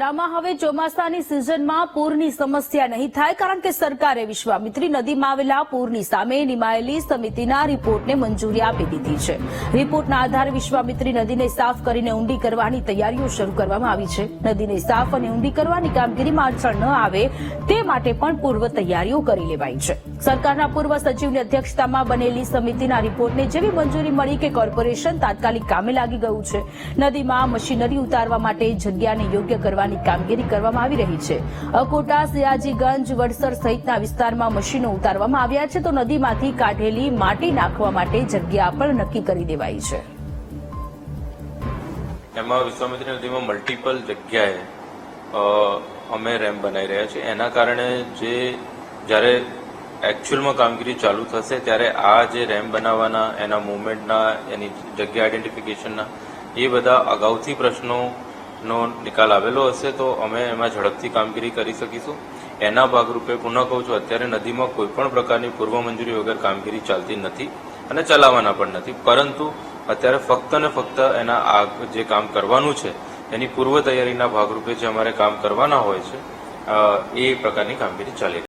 જિલ્લામાં હવે ચોમાસાની સિઝનમાં પૂરની સમસ્યા નહીં થાય કારણ કે સરકારે વિશ્વામિત્રી નદીમાં આવેલા પૂરની સામે નિમાયેલી સમિતિના રિપોર્ટને મંજૂરી આપી દીધી છે. રિપોર્ટના આધારે વિશ્વામિત્રી નદીને સાફ કરીને ઊંડી કરવાની તૈયારીઓ શરૂ કરવામાં આવી છે. નદીને સાફ અને ઊંડી કરવાની કામગીરીમાં અડચણ ન આવે તે માટે પણ પૂર્વ તૈયારીઓ કરી લેવાઈ છે. સરકારના પૂર્વ સચિવની અધ્યક્ષતામાં બનેલી સમિતિના રિપોર્ટને જેવી મંજૂરી મળી કે કોર્પોરેશન તાત્કાલિક કામે લાગી ગયું છે. નદીમાં મશીનરી ઉતારવા માટે જગ્યાને યોગ્ય કરવાની કામગીરી કરવામાં આવી રહી છે. અકોટા સયાજીગંજ વડસર સહિતના વિસ્તારમાં મશીનો ઉતારવામાં આવ્યા છે તો નદીમાંથી કાઢેલી માટી નાખવા માટે જગ્યા પણ નક્કી કરી દેવાઈ છે. એમાં વિશ્વામિત્રી નદીમાં મલ્ટિપલ જગ્યાએ અમે રેમ્પ બનાવી રહ્યા છીએ. એના કારણે જે જ્યારે એકચ્યુઅલમાં કામગીરી ચાલુ થશે, ત્યારે આ જે રેમ્પ બનાવવાના, એના મુવમેન્ટના એની જગ્યા આઈડેન્ટિફિકેશનના એ બધા અગાઉથી પ્રશ્નોનો નિકાલ આવેલો હશે તો અમે એમાં ઝડપથી કામગીરી કરી શકીશું એના ભાગરૂપે પુનઃ કહું છું, અત્યારે નદીમાં કોઈપણ પ્રકારની પૂર્વ મંજૂરી વગર કામગીરી ચાલતી નથી અને ચલાવવાના પણ નથી પરંતુ અત્યારે ફક્ત ને ફક્ત એના આ જે કામ કરવાનું છે, એની પૂર્વ તૈયારીના ભાગરૂપે જે અમારે કામ કરવાના હોય છે એ પ્રકારની કામગીરી ચાલી.